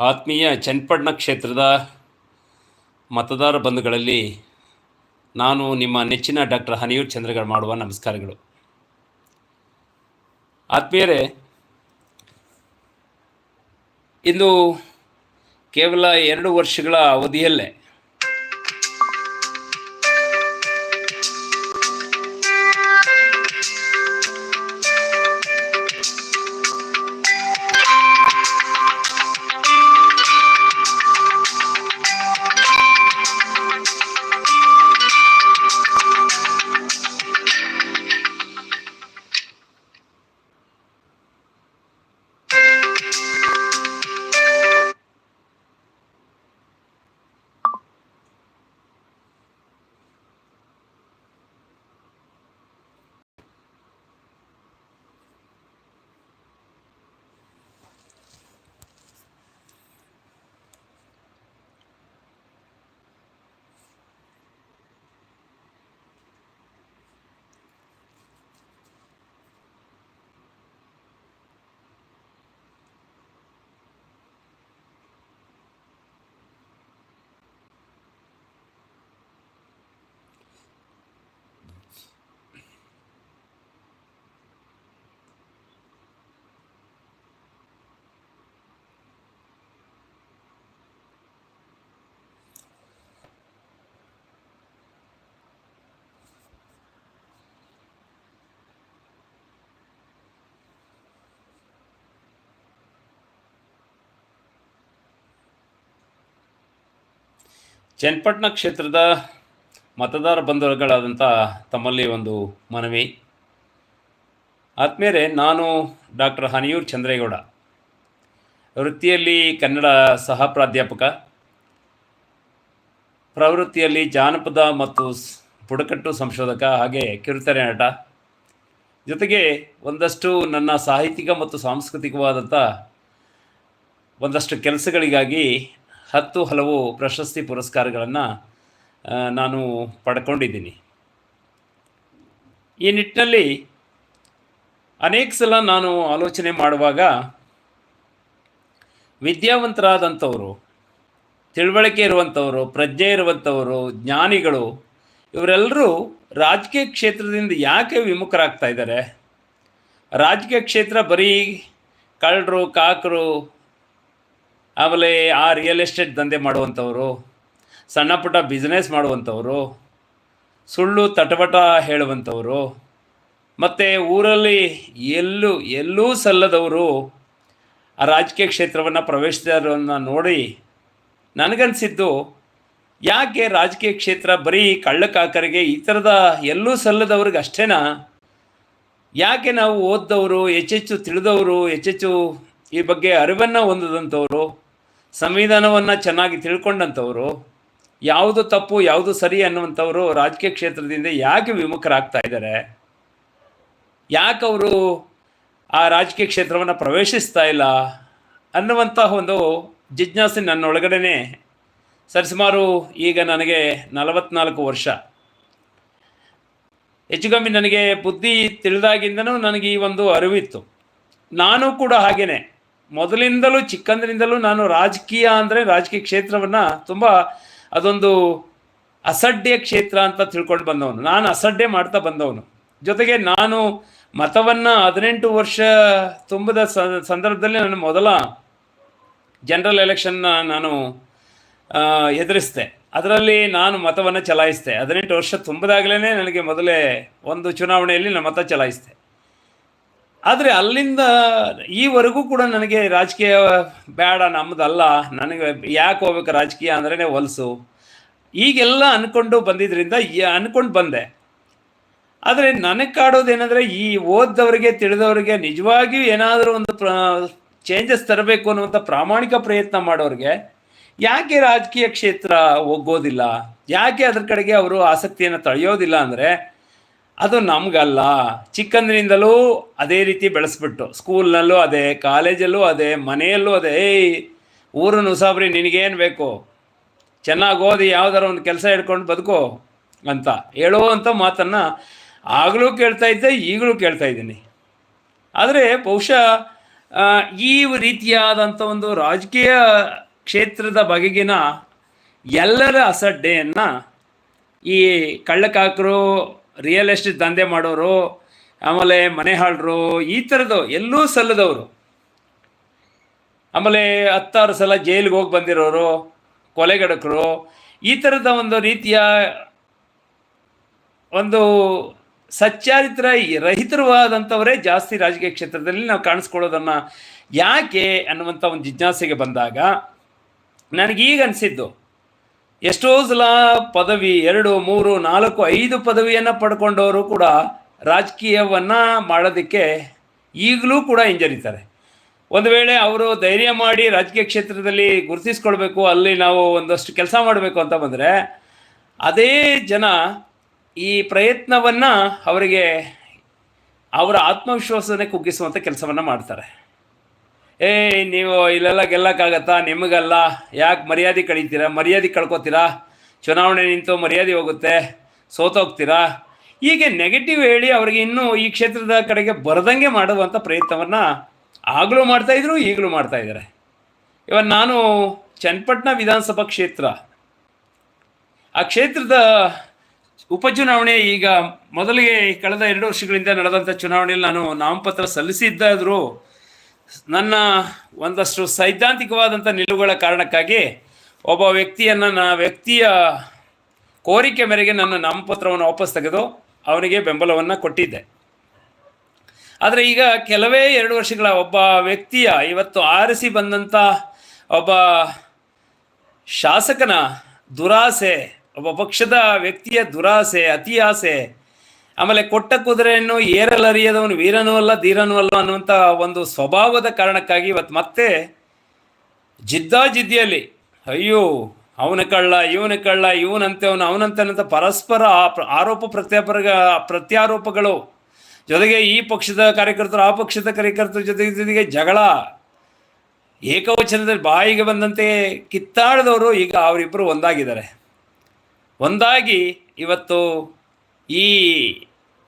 ಆತ್ಮೀಯ ಚನ್ನಪಟ್ಟಣ ಕ್ಷೇತ್ರದ ಮತದಾರ ಬಂಧುಗಳಲ್ಲಿ ನಾನು ನಿಮ್ಮ ನೆಚ್ಚಿನ ಡಾಕ್ಟರ್ ಹನಿಯೂರ್ ಚಂದ್ರಗಡ್ ಮಾಡುವ ನಮಸ್ಕಾರಗಳು. ಆತ್ಮೀಯರೇ, ಇಂದು ಕೇವಲ ಎರಡು ವರ್ಷಗಳ ಅವಧಿಯಲ್ಲೇ ಚನ್ನಪಟ್ಟಣ ಕ್ಷೇತ್ರದ ಮತದಾರ ಬಂಧುಗಳಾದಂಥ ತಮ್ಮಲ್ಲಿ ಒಂದು ಮನವಿ. ಆತ್ಮೀಯರೇ ನಾನು ಡಾಕ್ಟರ್ ಹನಿಯೂರ್ ಚಂದ್ರೇಗೌಡ, ವೃತ್ತಿಯಲ್ಲಿ ಕನ್ನಡ ಸಹ ಪ್ರಾಧ್ಯಾಪಕ, ಪ್ರವೃತ್ತಿಯಲ್ಲಿ ಜಾನಪದ ಮತ್ತು ಬುಡಕಟ್ಟು ಸಂಶೋಧಕ ಹಾಗೆ ಕಿರುತೆರೆ ನಟ. ಜೊತೆಗೆ ಒಂದಷ್ಟು ನನ್ನ ಸಾಹಿತ್ಯಿಕ ಮತ್ತು ಸಾಂಸ್ಕೃತಿಕವಾದಂಥ ಒಂದಷ್ಟು ಕೆಲಸಗಳಿಗಾಗಿ ಹತ್ತು ಹಲವು ಪ್ರಶಸ್ತಿ ಪುರಸ್ಕಾರಗಳನ್ನು ನಾನು ಪಡ್ಕೊಂಡಿದ್ದೀನಿ. ಈ ನಿಟ್ಟಿನಲ್ಲಿ ಅನೇಕ ಸಲ ನಾನು ಆಲೋಚನೆ ಮಾಡುವಾಗ ವಿದ್ಯಾವಂತರಾದಂಥವರು, ತಿಳುವಳಿಕೆ ಇರುವಂಥವರು, ಪ್ರಜ್ಞೆ ಇರುವಂಥವರು, ಜ್ಞಾನಿಗಳು, ಇವರೆಲ್ಲರೂ ರಾಜಕೀಯ ಕ್ಷೇತ್ರದಿಂದ ಯಾಕೆ ವಿಮುಖರಾಗ್ತಾ ಇದ್ದಾರೆ? ರಾಜಕೀಯ ಕ್ಷೇತ್ರ ಬರೀ ಕಳ್ಳರು, ಕಾಕರು ಆಮೇಲೆ ಆ ರಿಯಲ್ ಎಸ್ಟೇಟ್ ದಂಧೆ ಮಾಡುವಂಥವರು, ಸಣ್ಣ ಪುಟ್ಟ ಬಿಸ್ನೆಸ್ ಮಾಡುವಂಥವರು, ಸುಳ್ಳು ತಟಪಟ ಹೇಳುವಂಥವರು, ಮತ್ತು ಊರಲ್ಲಿ ಎಲ್ಲೂ ಎಲ್ಲೂ ಸಲ್ಲದವರು ಆ ರಾಜಕೀಯ ಕ್ಷೇತ್ರವನ್ನು ಪ್ರವೇಶಿಸಿದವರನ್ನು ನೋಡಿ ನನಗನ್ಸಿದ್ದು, ಯಾಕೆ ರಾಜಕೀಯ ಕ್ಷೇತ್ರ ಬರೀ ಕಳ್ಳಕಾಕರಿಗೆ ಈ ಥರದ ಎಲ್ಲೂ ಸಲ್ಲದವ್ರಿಗೆ ಅಷ್ಟೇನಾ? ಯಾಕೆ ನಾವು ಓದ್ದವರು ಹೆಚ್ಚೆಚ್ಚು ತಿಳಿದವರು ಹೆಚ್ಚೆಚ್ಚು ಈ ಬಗ್ಗೆ ಅರಿವನ್ನು ಹೊಂದಿದಂಥವರು? ಸಂವಿಧಾನವನ್ನು ಚೆನ್ನಾಗಿ ತಿಳ್ಕೊಂಡಂಥವರು, ಯಾವುದು ತಪ್ಪು, ಯಾವುದು ಸರಿ ಅನ್ನುವಂಥವರು ರಾಜಕೀಯ ಕ್ಷೇತ್ರದಿಂದ ಯಾಕೆ ವಿಮುಖರಾಗ್ತಾ ಇದ್ದಾರೆ ಯಾಕೆ ಅವರು ಆ ರಾಜಕೀಯ ಕ್ಷೇತ್ರವನ್ನು ಪ್ರವೇಶಿಸ್ತಾ ಇಲ್ಲ ಅನ್ನುವಂತಹ ಒಂದು ಜಿಜ್ಞಾಸೆ ನನ್ನೊಳಗಡೆ ಸರಿಸುಮಾರು ಈಗ ನನಗೆ ನಲವತ್ನಾಲ್ಕು ವರ್ಷ. ಹೆಚ್ಚು ನನಗೆ ಬುದ್ಧಿ ತಿಳಿದಾಗಿಂದನೂ ನನಗೆ ಈ ಒಂದು ಅರಿವಿತ್ತು. ನಾನು ಕೂಡ ಹಾಗೇನೆ. ಮೊದಲಿಂದಲೂ, ಚಿಕ್ಕಂದಿನಿಂದಲೂ ನಾನು ರಾಜಕೀಯ ಅಂದರೆ ರಾಜಕೀಯ ಕ್ಷೇತ್ರವನ್ನು ತುಂಬ ಅದೊಂದು ಅಸಡ್ಡೆಯ ಕ್ಷೇತ್ರ ಅಂತ ತಿಳ್ಕೊಂಡು ಬಂದವನು. ನಾನು ಅಸಡ್ಡೆ ಮಾಡ್ತಾ ಬಂದವನು. ಜೊತೆಗೆ ನಾನು ಮತವನ್ನು ಹದಿನೆಂಟು ವರ್ಷ ತುಂಬದ ಸಂದರ್ಭದಲ್ಲಿ ನಾನು ಮೊದಲ ಜನರಲ್ ಎಲೆಕ್ಷನ್ನ ನಾನು ಎದುರಿಸಿದೆ. ಅದರಲ್ಲಿ ನಾನು ಮತವನ್ನು ಚಲಾಯಿಸಿದೆ. ಹದಿನೆಂಟು ವರ್ಷ ತುಂಬದಾಗಲೇ ನನಗೆ ಮೊದಲೇ ಒಂದು ಚುನಾವಣೆಯಲ್ಲಿ ನಾನು ಮತ ಚಲಾಯಿಸಿದೆ. ಆದರೆ ಅಲ್ಲಿಂದ ಈವರೆಗೂ ಕೂಡ ನನಗೆ ರಾಜಕೀಯ ಬೇಡ ನಮ್ಮದಲ್ಲ ನನಗೆ ಯಾಕೆ ಹೋಗ್ಬೇಕು ರಾಜಕೀಯ ಅಂದ್ರೆ ಹೊಲಸು. ಈಗೆಲ್ಲ ಅಂದ್ಕೊಂಡು ಬಂದಿದ್ದರಿಂದ ಅಂದ್ಕೊಂಡು ಬಂದೆ. ಆದರೆ ನನಗೆ ಕಾಡೋದೇನೆಂದರೆ ಈ ಓದ್ದವರಿಗೆ, ತಿಳಿದವರಿಗೆ ನಿಜವಾಗಿಯೂ ಏನಾದರೂ ಒಂದು ಪ್ರ ಚೇಂಜಸ್ ತರಬೇಕು ಅನ್ನುವಂಥ ಪ್ರಾಮಾಣಿಕ ಪ್ರಯತ್ನ ಮಾಡೋರಿಗೆ ಯಾಕೆ ರಾಜಕೀಯ ಕ್ಷೇತ್ರ ಹೋಗೋದಿಲ್ಲ ಯಾಕೆ ಅದ್ರ ಕಡೆಗೆ ಅವರು ಆಸಕ್ತಿಯನ್ನು ತಳೆಯೋದಿಲ್ಲ ಅಂದರೆ ಅದು ನಮಗಲ್ಲ. ಚಿಕ್ಕಂದಿನಿಂದಲೂ ಅದೇ ರೀತಿ ಬೆಳೆಸ್ಬಿಟ್ಟು, ಸ್ಕೂಲ್ನಲ್ಲೂ ಅದೇ, ಕಾಲೇಜಲ್ಲೂ ಅದೇ, ಮನೆಯಲ್ಲೂ ಅದೇ, ಏಯ್, ಊರನ್ನು ಉಸಾಬ್ರಿ, ನಿನಗೇನು ಬೇಕು? ಚೆನ್ನಾಗಿ ಓದಿ, ಯಾವ್ದಾರ ಒಂದು ಕೆಲಸ ಹಿಡ್ಕೊಂಡು ಬದುಕೋ ಅಂತ ಹೇಳುವಂಥ ಮಾತನ್ನು ಆಗಲೂ ಕೇಳ್ತಾ ಇದ್ದೆ, ಈಗಲೂ ಕೇಳ್ತಾ ಇದ್ದೀನಿ. ಆದರೆ ಬಹುಶಃ ಈ ರೀತಿಯಾದಂಥ ಒಂದು ರಾಜಕೀಯ ಕ್ಷೇತ್ರದ ಬಗೆಗಿನ ಎಲ್ಲರ ಅಸಡ್ಡೆಯನ್ನು ಈ ಕಳ್ಳಕಾಕರು ರಿಯಲ್ ಎಸ್ಟೇಟ್ ದಂಧೆ ಮಾಡೋರು, ಆಮೇಲೆ ಮನೆ ಹಾಳರು, ಈ ಥರದ್ದು ಎಲ್ಲೂ ಸಲ್ಲದವರು. ಆಮೇಲೆ ಹತ್ತಾರು ಸಲ ಜೈಲಿಗೆ ಹೋಗಿ ಬಂದಿರೋರು ಕೊಲೆಗಡಕರು ಈ ಥರದ ಒಂದು ರೀತಿಯ ಒಂದು ಸಚ್ಚಾರಿತ್ರ ರಹಿತರವಾದಂಥವರೇ ಜಾಸ್ತಿ ರಾಜಕೀಯ ಕ್ಷೇತ್ರದಲ್ಲಿ ನಾವು ಕಾಣಿಸ್ಕೊಳ್ಳೋದನ್ನು ಯಾಕೆ ಅನ್ನುವಂಥ ಒಂದು ಜಿಜ್ಞಾಸೆಗೆ ಬಂದಾಗ, ನನಗೀಗ ಅನಿಸಿದ್ದು ಎಷ್ಟೋ ಸಲ ಪದವಿ ಎರಡು, ಮೂರು, ನಾಲ್ಕು, ಐದು ಪದವಿಯನ್ನು ಪಡ್ಕೊಂಡವರು ಕೂಡ ರಾಜಕೀಯವನ್ನು ಮಾಡೋದಕ್ಕೆ ಈಗಲೂ ಕೂಡ ಹಿಂಜರಿತಾರೆ. ಒಂದು ವೇಳೆ ಅವರು ಧೈರ್ಯ ಮಾಡಿ ರಾಜಕೀಯ ಕ್ಷೇತ್ರದಲ್ಲಿ ಗುರುತಿಸ್ಕೊಳ್ಬೇಕು, ಅಲ್ಲಿ ನಾವು ಒಂದಷ್ಟು ಕೆಲಸ ಮಾಡಬೇಕು ಅಂತ ಬಂದರೆ, ಅದೇ ಜನ ಈ ಪ್ರಯತ್ನವನ್ನು ಅವರಿಗೆ ಅವರ ಆತ್ಮವಿಶ್ವಾಸನೇ ಕುಗ್ಗಿಸುವಂಥ ಕೆಲಸವನ್ನು ಮಾಡ್ತಾರೆ. ಏ, ನೀವು ಇಲ್ಲೆಲ್ಲ ಗೆಲ್ಲಕ್ಕಾಗತ್ತಾ? ನಿಮಗಲ್ಲ. ಯಾಕೆ ಮರ್ಯಾದೆ ಕಳೀತೀರಾ? ಮರ್ಯಾದೆ ಕಳ್ಕೊತೀರಾ? ಚುನಾವಣೆ ನಿಂತು ಮರ್ಯಾದೆ ಹೋಗುತ್ತೆ. ಸೋತೋಗ್ತೀರಾ? ಹೀಗೆ ನೆಗೆಟಿವ್ ಹೇಳಿ ಅವರಿಗೆ ಇನ್ನೂ ಈ ಕ್ಷೇತ್ರದ ಕಡೆಗೆ ಬರದಂಗೆ ಮಾಡುವಂಥ ಪ್ರಯತ್ನವನ್ನು ಆಗಲೂ ಮಾಡ್ತಾಯಿದ್ರು ಈಗಲೂ ಮಾಡ್ತಾಯಿದ್ದಾರೆ ಇವನ್ ನಾನು ಚನ್ನಪಟ್ಟಣ ವಿಧಾನಸಭಾ ಕ್ಷೇತ್ರ. ಆ ಕ್ಷೇತ್ರದ ಉಪಚುನಾವಣೆ ಈಗ ಮೊದಲಿಗೆ ಕಳೆದ ಎರಡು ವರ್ಷಗಳಿಂದ ನಡೆದಂಥ ಚುನಾವಣೆಯಲ್ಲಿ ನಾನು ನಾಮಪತ್ರ ಸಲ್ಲಿಸಿದ್ದಾದರೂ. ನನ್ನ ಒಂದಷ್ಟು ಸೈದ್ಧಾಂತಿಕವಾದಂಥ ನಿಲುವುಗಳ ಕಾರಣಕ್ಕಾಗಿ ಒಬ್ಬ ವ್ಯಕ್ತಿಯನ್ನು ನಾ ವ್ಯಕ್ತಿಯ ಕೋರಿಕೆ ಮೇರೆಗೆ ನನ್ನ ನಾಮಪತ್ರವನ್ನು ವಾಪಸ್ ತೆಗೆದು ಅವನಿಗೆ ಬೆಂಬಲವನ್ನು ಕೊಟ್ಟಿದ್ದೆ. ಆದರೆ ಈಗ ಕೆಲವೇ ಎರಡು ವರ್ಷಗಳ ಒಬ್ಬ ವ್ಯಕ್ತಿಯ ಇವತ್ತು ಆರಿಸಿ ಬಂದಂಥ ಒಬ್ಬ ಶಾಸಕನ ದುರಾಸೆ, ಒಬ್ಬ ಪಕ್ಷದ ವ್ಯಕ್ತಿಯ ದುರಾಸೆ ಅತಿ ಆಸೆ ಆಮೇಲೆ ಕೊಟ್ಟ ಕುದುರೆಯನ್ನು ಏರಲರಿಯದವನು ವೀರನೂ ಅಲ್ಲ, ಧೀರನೂ ಅಲ್ಲ ಅನ್ನುವಂಥ ಒಂದು ಸ್ವಭಾವದ ಕಾರಣಕ್ಕಾಗಿ ಇವತ್ತು ಮತ್ತೆ ಜಿದ್ದಾಜಿದ್ದಿಯಲ್ಲಿ, ಅಯ್ಯೋ, ಅವನ ಕಳ್ಳ, ಇವನ ಕಳ್ಳ, ಇವನಂತೆ ಅವನು, ಅವನಂತೆ ಅನ್ನೋಂಥ ಪರಸ್ಪರ ಆರೋಪ ಪ್ರತ್ಯಾಪರ ಪ್ರತ್ಯಾರೋಪಗಳು, ಜೊತೆಗೆ ಈ ಪಕ್ಷದ ಕಾರ್ಯಕರ್ತರು, ಆ ಪಕ್ಷದ ಕಾರ್ಯಕರ್ತರ ಜೊತೆಗೆ ಜೊತೆಗೆ ಜಗಳ, ಏಕವಚನದಲ್ಲಿ ಬಾಯಿಗೆ ಬಂದಂತೆ ಕಿತ್ತಾಡಿದವರು ಈಗ ಅವರಿಬ್ಬರು ಒಂದಾಗಿದ್ದಾರೆ. ಒಂದಾಗಿ ಇವತ್ತು ಈ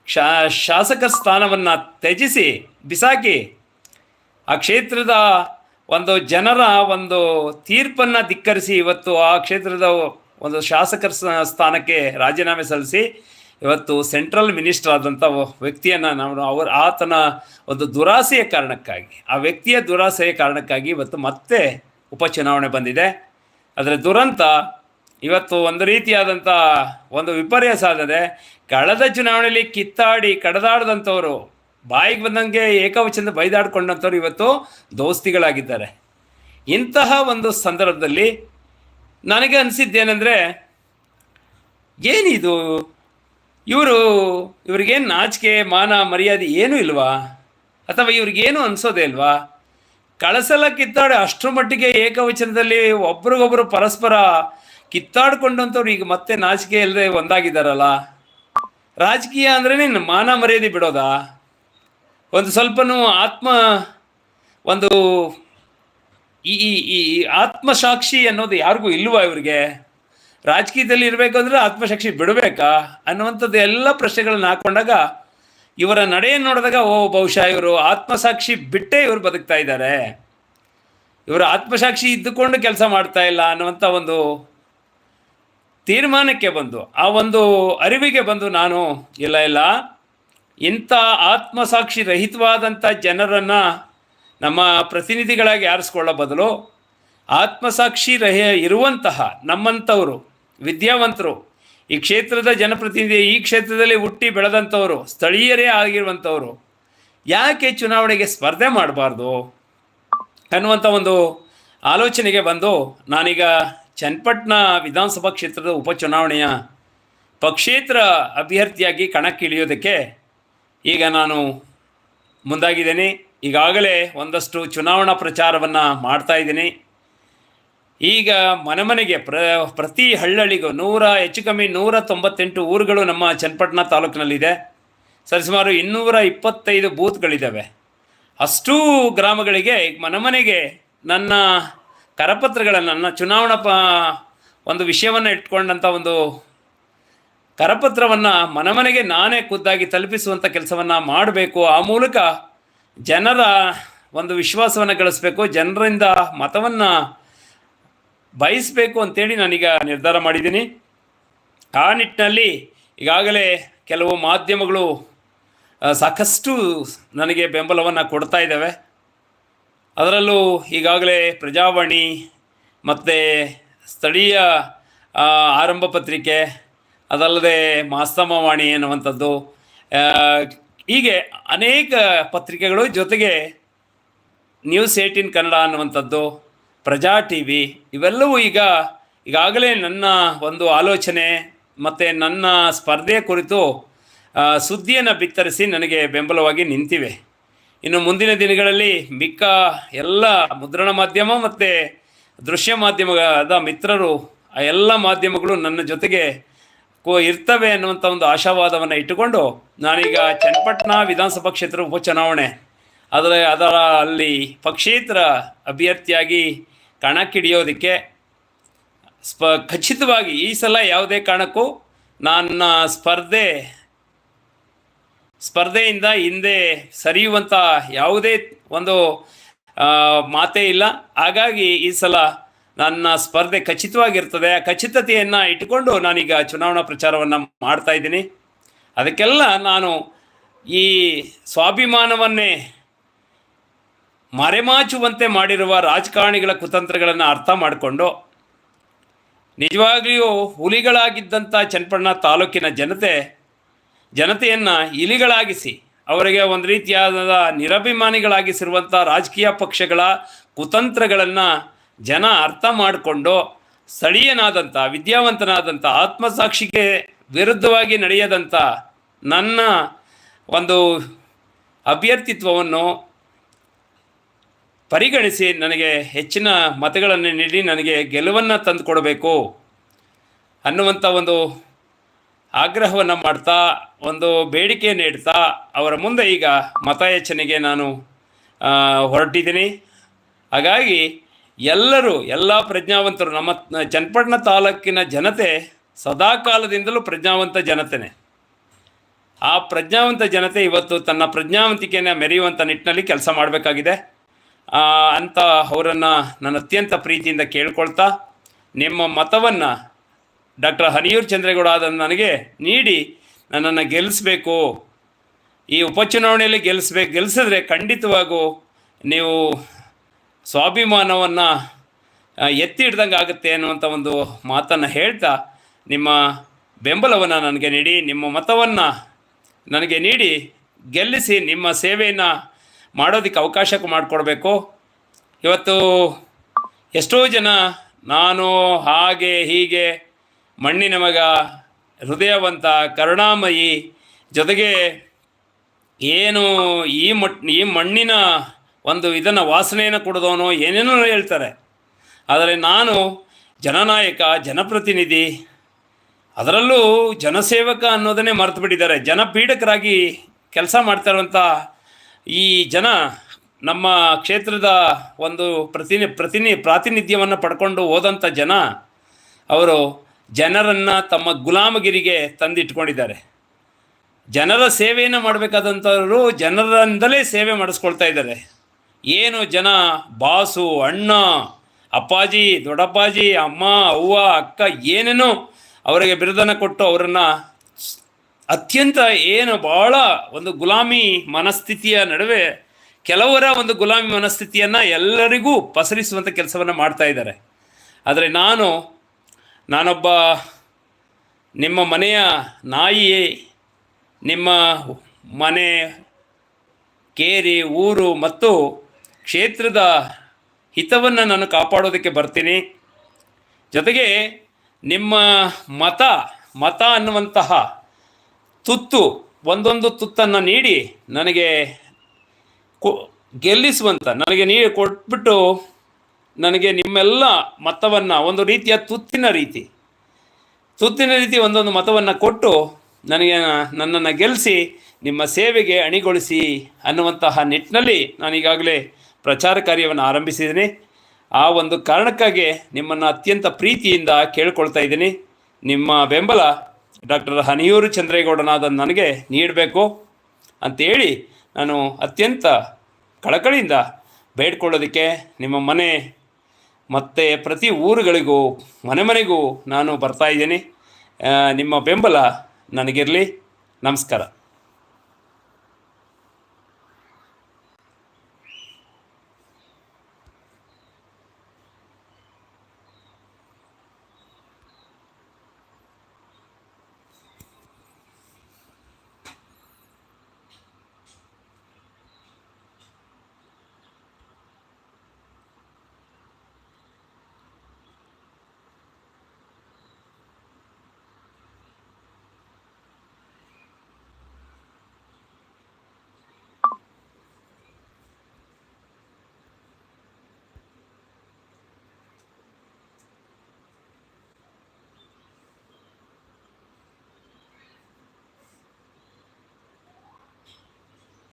ಶಾ ಶಾಸಕ ಸ್ಥಾನವನ್ನು ತ್ಯಜಿಸಿ ಬಿಸಾಕಿ ಆ ಕ್ಷೇತ್ರದ ಒಂದು ಜನರ ಒಂದು ತೀರ್ಪನ್ನು ಧಿಕ್ಕರಿಸಿ ಇವತ್ತು ಆ ಕ್ಷೇತ್ರದ ಒಂದು ಶಾಸಕರ ಸ್ಥಾನಕ್ಕೆ ರಾಜೀನಾಮೆ ಸಲ್ಲಿಸಿ ಇವತ್ತು ಸೆಂಟ್ರಲ್ ಮಿನಿಸ್ಟರ್ ಆದಂಥ ವ್ಯಕ್ತಿಯನ್ನು ನಾವು ಅವರ ಆತನ ಒಂದು ದುರಾಸೆಯ ಕಾರಣಕ್ಕಾಗಿ, ಆ ವ್ಯಕ್ತಿಯ ದುರಾಸೆಯ ಕಾರಣಕ್ಕಾಗಿ ಇವತ್ತು ಮತ್ತೆ ಉಪಚುನಾವಣೆ ಬಂದಿದೆ. ಅದರ ದುರಂತ ಇವತ್ತು ಒಂದು ರೀತಿಯಾದಂಥ ಒಂದು ವಿಪರ್ಯಾಸ ಆಗಿದೆ ಕಳೆದ ಚುನಾವಣೆಯಲ್ಲಿ ಕಿತ್ತಾಡಿ ಕಡದಾಡದಂಥವರು, ಬಾಯಿಗೆ ಬಂದಂಗೆ ಏಕವಚನದ ಬೈದಾಡ್ಕೊಂಡಂಥವ್ರು ಇವತ್ತು ದೋಸ್ತಿಗಳಾಗಿದ್ದಾರೆ. ಇಂತಹ ಒಂದು ಸಂದರ್ಭದಲ್ಲಿ ನನಗೆ ಅನಿಸಿದ್ದೇನೆಂದರೆ, ಏನಿದು? ಇವರು, ಇವ್ರಿಗೇನು ನಾಚಿಕೆ, ಮಾನ, ಮರ್ಯಾದೆ ಏನೂ ಇಲ್ವಾ? ಅಥವಾ ಇವ್ರಿಗೇನು ಅನಿಸೋದೇ ಇಲ್ವಾ? ಕಳಸಲ ಕಿತ್ತಾಡಿ ಅಷ್ಟರ ಮಟ್ಟಿಗೆ ಏಕವಚನದಲ್ಲಿ ಒಬ್ರಿಗೊಬ್ರು ಪರಸ್ಪರ ಕಿತ್ತಾಡ್ಕೊಂಡಂಥವ್ರು ಈಗ ಮತ್ತೆ ನಾಚಿಕೆ ಇಲ್ಲದೆ ಒಂದಾಗಿದ್ದಾರಲ್ಲ? ರಾಜಕೀಯ ಅಂದ್ರೆ ಮಾನ ಮರ್ಯಾದೆ ಬಿಡೋದಾ? ಒಂದು ಸ್ವಲ್ಪನೂ ಆತ್ಮ, ಒಂದು ಈ ಈ ಈ ಆತ್ಮಸಾಕ್ಷಿ ಅನ್ನೋದು ಯಾರಿಗೂ ಇಲ್ವಾ ಇವರಿಗೆ? ರಾಜಕೀಯದಲ್ಲಿ ಇರಬೇಕಂದ್ರೆ ಆತ್ಮಸಾಕ್ಷಿ ಬಿಡಬೇಕಾ? ಅನ್ನುವಂಥದ್ದು ಎಲ್ಲ ಪ್ರಶ್ನೆಗಳನ್ನ ಹಾಕೊಂಡಾಗ ಇವರ ನಡೆಯನ್ನು ನೋಡಿದಾಗ, ಓ, ಬಹುಶಃ ಇವರು ಆತ್ಮಸಾಕ್ಷಿ ಬಿಟ್ಟೇ ಇವರು ಬದುಕ್ತಾ ಇದ್ದಾರೆ. ಇವರು ಆತ್ಮಸಾಕ್ಷಿ ಇದ್ದುಕೊಂಡು ಕೆಲಸ ಮಾಡ್ತಾ ಇಲ್ಲ ಅನ್ನುವಂಥ ಒಂದು ತೀರ್ಮಾನಕ್ಕೆ ಬಂದು, ಆ ಒಂದು ಅರಿವಿಗೆ ಬಂದು ನಾನು, ಇಲ್ಲ ಇಲ್ಲ, ಇಂಥ ಆತ್ಮಸಾಕ್ಷಿ ರಹಿತವಾದಂಥ ಜನರನ್ನು ನಮ್ಮ ಪ್ರತಿನಿಧಿಗಳಾಗಿ ಆರಿಸ್ಕೊಳ್ಳೋ ಬದಲು, ಆತ್ಮಸಾಕ್ಷಿ ರಹ ಇರುವಂತಹ ನಮ್ಮಂಥವರು, ವಿದ್ಯಾವಂತರು, ಈ ಕ್ಷೇತ್ರದ ಜನಪ್ರತಿನಿಧಿ, ಈ ಕ್ಷೇತ್ರದಲ್ಲಿ ಹುಟ್ಟಿ ಬೆಳೆದಂಥವರು, ಸ್ಥಳೀಯರೇ ಆಗಿರುವಂಥವರು, ಯಾಕೆ ಚುನಾವಣೆಗೆ ಸ್ಪರ್ಧೆ ಮಾಡಬಾರ್ದು ಅನ್ನುವಂಥ ಒಂದು ಆಲೋಚನೆಗೆ ಬಂದು ನಾನೀಗ ಚನ್ನಪಟ್ಟಣ ವಿಧಾನಸಭಾ ಕ್ಷೇತ್ರದ ಉಪಚುನಾವಣೆಯ ಪಕ್ಷೇತರ ಅಭ್ಯರ್ಥಿಯಾಗಿ ಕಣಕ್ಕಿಳಿಯೋದಕ್ಕೆ ಈಗ ನಾನು ಮುಂದಾಗಿದ್ದೇನೆ. ಈಗಾಗಲೇ ಒಂದಷ್ಟು ಚುನಾವಣಾ ಪ್ರಚಾರವನ್ನು ಮಾಡ್ತಾ ಇದ್ದೀನಿ. ಈಗ ಮನೆ ಮನೆಗೆ ಪ್ರ, ಪ್ರತಿ ಹಳ್ಳಳಿಗೂ ನೂರ, ಹೆಚ್ಚು ಕಮ್ಮಿ ನೂರ ತೊಂಬತ್ತೆಂಟು ಊರುಗಳು ನಮ್ಮ ಚನ್ನಪಟ್ಟಣ ತಾಲೂಕಿನಲ್ಲಿದೆ. ಸರಿಸುಮಾರು ಇನ್ನೂರ ಇಪ್ಪತ್ತೈದು ಬೂತ್ಗಳಿದ್ದಾವೆ. ಅಷ್ಟೂ ಗ್ರಾಮಗಳಿಗೆ ಮನೆ ಮನೆಗೆ ನನ್ನ ಕರಪತ್ರಗಳನ್ನು, ನನ್ನ ಚುನಾವಣಾ ಪ, ಒಂದು ವಿಷಯವನ್ನು ಇಟ್ಕೊಂಡಂಥ ಒಂದು ಕರಪತ್ರವನ್ನು ಮನಮನೆಗೆ ನಾನೇ ಖುದ್ದಾಗಿ ತಲುಪಿಸುವಂಥ ಕೆಲಸವನ್ನು ಮಾಡಬೇಕು. ಆ ಮೂಲಕ ಜನರ ಒಂದು ವಿಶ್ವಾಸವನ್ನು ಗಳಿಸ್ಬೇಕು, ಜನರಿಂದ ಮತವನ್ನು ಬಯಸಬೇಕು ಅಂತೇಳಿ ನಾನೀಗ ನಿರ್ಧಾರ ಮಾಡಿದ್ದೀನಿ. ಆ ನಿಟ್ಟಿನಲ್ಲಿ ಈಗಾಗಲೇ ಕೆಲವು ಮಾಧ್ಯಮಗಳು ಸಾಕಷ್ಟು ನನಗೆ ಬೆಂಬಲವನ್ನು ಕೊಡ್ತಾ ಇದ್ದಾವೆ. ಅದರಲ್ಲೂ ಈಗಾಗಲೇ ಪ್ರಜಾವಾಣಿ ಮತ್ತು ಸ್ಥಳೀಯ ಆರಂಭ ಪತ್ರಿಕೆ ಅದಲ್ಲದೆ ಮಾಸ್ತಮವಾಣಿ ಅನ್ನುವಂಥದ್ದು ಆ, ಹೀಗೆ ಅನೇಕ ಪತ್ರಿಕೆಗಳು ಜೊತೆಗೆ ನ್ಯೂಸ್ ಏಯ್ಟೀನ್ ಕನ್ನಡ ಅನ್ನುವಂಥದ್ದು ಪ್ರಜಾ ಟಿ ವಿ ಇವೆಲ್ಲವೂ ಈಗ ಈಗಾಗಲೇ ನನ್ನ ಒಂದು ಆಲೋಚನೆ ಮತ್ತು ನನ್ನ ಸ್ಪರ್ಧೆಯ ಕುರಿತು ಸುದ್ದಿಯನ್ನು ಬಿತ್ತರಿಸಿ ನನಗೆ ಬೆಂಬಲವಾಗಿ ನಿಂತಿವೆ. ಇನ್ನು ಮುಂದಿನ ದಿನಗಳಲ್ಲಿ ಮಿಕ್ಕ ಎಲ್ಲ ಮುದ್ರಣ ಮಾಧ್ಯಮ ಮತ್ತು ದೃಶ್ಯ ಮಾಧ್ಯಮದ ಮಿತ್ರರು ಆ ಎಲ್ಲ ಮಾಧ್ಯಮಗಳು ನನ್ನ ಜೊತೆಗೆ ಕೋ ಇರ್ತವೆ ಅನ್ನುವಂಥ ಒಂದು ಆಶಾವಾದವನ್ನು ಇಟ್ಟುಕೊಂಡು ನಾನೀಗ ಚನ್ನಪಟ್ಟಣ ವಿಧಾನಸಭಾ ಕ್ಷೇತ್ರ ಉಪಚುನಾವಣೆ ಅದರ ಅದರ ಅಲ್ಲಿ ಪಕ್ಷೇತರ ಅಭ್ಯರ್ಥಿಯಾಗಿ ಕಣಕ್ಕಿಡಿಯೋದಕ್ಕೆ ಸ್ಪ ಖಚಿತವಾಗಿ ಈ ಸಲ ಯಾವುದೇ ಕಾರಣಕ್ಕೂ ನನ್ನ ಸ್ಪರ್ಧೆ ಸ್ಪರ್ಧೆಯಿಂದ ಹಿಂದೆ ಸರಿಯುವಂಥ ಯಾವುದೇ ಒಂದು ಮಾತೇ ಇಲ್ಲ. ಹಾಗಾಗಿ ಈ ಸಲ ನನ್ನ ಸ್ಪರ್ಧೆ ಖಚಿತವಾಗಿರ್ತದೆ. ಆ ಖಚಿತತೆಯನ್ನು ಇಟ್ಟುಕೊಂಡು ನಾನೀಗ ಚುನಾವಣಾ ಪ್ರಚಾರವನ್ನು ಮಾಡ್ತಾ ಇದ್ದೀನಿ. ಅದಕ್ಕೆಲ್ಲ ನಾನು ಈ ಸ್ವಾಭಿಮಾನವನ್ನೇ ಮರೆಮಾಚುವಂತೆ ಮಾಡಿರುವ ರಾಜಕಾರಣಿಗಳ ಕುತಂತ್ರಗಳನ್ನು ಅರ್ಥ ಮಾಡಿಕೊಂಡು, ನಿಜವಾಗಿಯೂ ಹುಲಿಗಳಾಗಿದ್ದಂಥ ಚನ್ನಪಟ್ಟಣ ತಾಲೂಕಿನ ಜನತೆ ಜನತೆಯನ್ನು ಇಲಿಗಳಾಗಿಸಿ, ಅವರಿಗೆ ಒಂದು ರೀತಿಯಾದ ನಿರಭಿಮಾನಿಗಳಾಗಿಸಿರುವಂಥ ರಾಜಕೀಯ ಪಕ್ಷಗಳ ಕುತಂತ್ರಗಳನ್ನು ಜನ ಅರ್ಥ ಮಾಡಿಕೊಂಡು ಸ್ಥಳೀಯನಾದಂಥ ವಿದ್ಯಾವಂತನಾದಂಥ ಆತ್ಮಸಾಕ್ಷಿಗೆ ವಿರುದ್ಧವಾಗಿ ನಡೆಯದಂಥ ನನ್ನ ಒಂದು ಅಭ್ಯರ್ಥಿತ್ವವನ್ನು ಪರಿಗಣಿಸಿ ನನಗೆ ಹೆಚ್ಚಿನ ಮತಗಳನ್ನು ನೀಡಿ ನನಗೆ ಗೆಲುವನ್ನು ತಂದುಕೊಡಬೇಕು ಅನ್ನುವಂಥ ಒಂದು ಆಗ್ರಹವನ್ನು ಮಾಡ್ತಾ, ಒಂದು ಬೇಡಿಕೆ ನೀಡ್ತಾ, ಅವರ ಮುಂದೆ ಈಗ ಮತಯಾಚನೆಗೆ ನಾನು ಹೊರಟಿದ್ದೀನಿ. ಹಾಗಾಗಿ ಎಲ್ಲರೂ, ಎಲ್ಲ ಪ್ರಜ್ಞಾವಂತರು, ನಮ್ಮ ಚನ್ನಪಟ್ಟಣ ತಾಲೂಕಿನ ಜನತೆ ಸದಾಕಾಲದಿಂದಲೂ ಪ್ರಜ್ಞಾವಂತ ಜನತೆನೇ. ಆ ಪ್ರಜ್ಞಾವಂತ ಜನತೆ ಇವತ್ತು ತನ್ನ ಪ್ರಜ್ಞಾವಂತಿಕೆಯನ್ನು ಮೆರೆಯುವಂಥ ನಿಟ್ಟಿನಲ್ಲಿ ಕೆಲಸ ಮಾಡಬೇಕಾಗಿದೆ. ಅಂತ ಅವರನ್ನು ನಾನು ಅತ್ಯಂತ ಪ್ರೀತಿಯಿಂದ ಕೇಳ್ಕೊಳ್ತಾ, ನಿಮ್ಮ ಮತವನ್ನು ಡಾಕ್ಟರ್ ಹನಿಯೂರ್ ಚಂದ್ರೇಗೌಡ ಅದನ್ನು ನನಗೆ ನೀಡಿ ನನ್ನನ್ನು ಗೆಲ್ಲಿಸ್ಬೇಕು ಈ ಉಪಚುನಾವಣೆಯಲ್ಲಿ ಗೆಲ್ಲಿಸ್ಬೇಕು ಗೆಲ್ಲಿಸಿದ್ರೆ ಖಂಡಿತವಾಗೂ ನೀವು ಸ್ವಾಭಿಮಾನವನ್ನು ಎತ್ತಿ ಹಿಡ್ದಂಗೆ ಆಗುತ್ತೆ ಅನ್ನುವಂಥ ಒಂದು ಮಾತನ್ನು ಹೇಳ್ತಾ ನಿಮ್ಮ ಬೆಂಬಲವನ್ನು ನನಗೆ ನೀಡಿ, ನಿಮ್ಮ ಮತವನ್ನು ನನಗೆ ನೀಡಿ ಗೆಲ್ಲಿಸಿ ನಿಮ್ಮ ಸೇವೆಯನ್ನು ಮಾಡೋದಕ್ಕೆ ಅವಕಾಶ ಮಾಡಿಕೊಡ್ಬೇಕು. ಇವತ್ತು ಎಷ್ಟೋ ಜನ ನಾನು ಹಾಗೆ ಹೀಗೆ ಮಣ್ಣಿನ ಮಗ, ಹೃದಯವಂತ, ಕರುಣಾಮಯಿ ಜೊತೆಗೆ ಏನು ಈ ಮಟ್, ಈ ಮಣ್ಣಿನ ಒಂದು ಇದನ್ನು ವಾಸನೆಯನ್ನು ಕೊಡೋದವನು ಏನೇನೋ ಹೇಳ್ತಾರೆ. ಆದರೆ ನಾನು ಜನನಾಯಕ, ಜನಪ್ರತಿನಿಧಿ, ಅದರಲ್ಲೂ ಜನಸೇವಕ ಅನ್ನೋದನ್ನೇ ಮರೆತು ಬಿಟ್ಟಿದ್ದಾರೆ. ಜನಪೀಡಕರಾಗಿ ಕೆಲಸ ಮಾಡ್ತಾ ಇರುವಂಥ ಈ ಜನ ನಮ್ಮ ಕ್ಷೇತ್ರದ ಒಂದು ಪ್ರತಿನಿ ಪ್ರತಿನಿ, ಪ್ರಾತಿನಿಧ್ಯವನ್ನು ಪಡ್ಕೊಂಡು ಹೋದಂಥ ಜನ, ಅವರು ಜನರನ್ನು ತಮ್ಮ ಗುಲಾಮಗಿರಿಗೆ ತಂದಿಟ್ಕೊಂಡಿದ್ದಾರೆ. ಜನರ ಸೇವೆಯನ್ನು ಮಾಡಬೇಕಾದಂಥವರು ಜನರಿಂದಲೇ ಸೇವೆ ಮಾಡಿಸ್ಕೊಳ್ತಾ ಇದ್ದಾರೆ. ಏನು ಜನ ಬಾಸು, ಅಣ್ಣ, ಅಪ್ಪಾಜಿ, ದೊಡ್ಡಪ್ಪಾಜಿ, ಅಮ್ಮ, ಅವ್ವ, ಅಕ್ಕ ಏನೇನೋ ಅವರಿಗೆ ಬಿರುದನ್ನು ಕೊಟ್ಟು ಅವರನ್ನು ಅತ್ಯಂತ ಏನು ಭಾಳ ಒಂದು ಗುಲಾಮಿ ಮನಸ್ಥಿತಿಯ ನಡುವೆ ಕೆಲವರ ಒಂದು ಗುಲಾಮಿ ಮನಸ್ಥಿತಿಯನ್ನು ಎಲ್ಲರಿಗೂ ಪಸರಿಸುವಂಥ ಕೆಲಸವನ್ನು ಮಾಡ್ತಾ ಇದ್ದಾರೆ. ಆದರೆ ನಾನು ನಾನೊಬ್ಬ ನಿಮ್ಮ ಮನೆಯ ನಾಯಿಯೇ, ನಿಮ್ಮ ಮನೆ ಕೇರಿ, ಊರು ಮತ್ತು ಕ್ಷೇತ್ರದ ಹಿತವನ್ನು ನಾನು ಕಾಪಾಡೋದಕ್ಕೆ ಬರ್ತೀನಿ. ಜೊತೆಗೆ ನಿಮ್ಮ ಮತ ಮತ ಅನ್ನುವಂತಹ ತುತ್ತು, ಒಂದೊಂದು ತುತ್ತನ್ನು ನೀಡಿ ನನಗೆ ಕೊ ಗೆಲ್ಲಿಸುವಂಥ ನನಗೆ ನೀ ಕೊಟ್ಬಿಟ್ಟು ನನಗೆ ನಿಮ್ಮೆಲ್ಲ ಮತವನ್ನು, ಒಂದು ರೀತಿಯ ತುತ್ತಿನ ರೀತಿ. ತುತ್ತಿನ ರೀತಿ ಒಂದೊಂದು ಮತವನ್ನು ಕೊಟ್ಟು ನನಗೆ ನನ್ನನ್ನು ಗೆಲ್ಲಿಸಿ ನಿಮ್ಮ ಸೇವೆಗೆ ಅಣಿಗೊಳಿಸಿ ಅನ್ನುವಂತಹ ನಿಟ್ಟಿನಲ್ಲಿ ನಾನೀಗಾಗಲೇ ಪ್ರಚಾರ ಕಾರ್ಯವನ್ನು ಆರಂಭಿಸಿದ್ದೀನಿ. ಆ ಒಂದು ಕಾರಣಕ್ಕಾಗಿ ನಿಮ್ಮನ್ನು ಅತ್ಯಂತ ಪ್ರೀತಿಯಿಂದ ಕೇಳ್ಕೊಳ್ತಾ ಇದ್ದೀನಿ. ನಿಮ್ಮ ಬೆಂಬಲ ಡಾಕ್ಟರ್ ಹನಿಯೂರು ಚಂದ್ರೇಗೌಡನಾದ ನನಗೆ ನೀಡಬೇಕು ಅಂತೇಳಿ ನಾನು ಅತ್ಯಂತ ಕಳಕಳಿಯಿಂದ ಬೇಡ್ಕೊಳ್ಳೋದಕ್ಕೆ ನಿಮ್ಮ ಮನೆ ಮತ್ತು ಪ್ರತಿ ಊರುಗಳಿಗೂ ಮನೆ ಮನೆಗೂ ನಾನು ಬರ್ತಾ ಇದ್ದೀನಿ. ನಿಮ್ಮ ಬೆಂಬಲ ನನಗಿರಲಿ. ನಮಸ್ಕಾರ.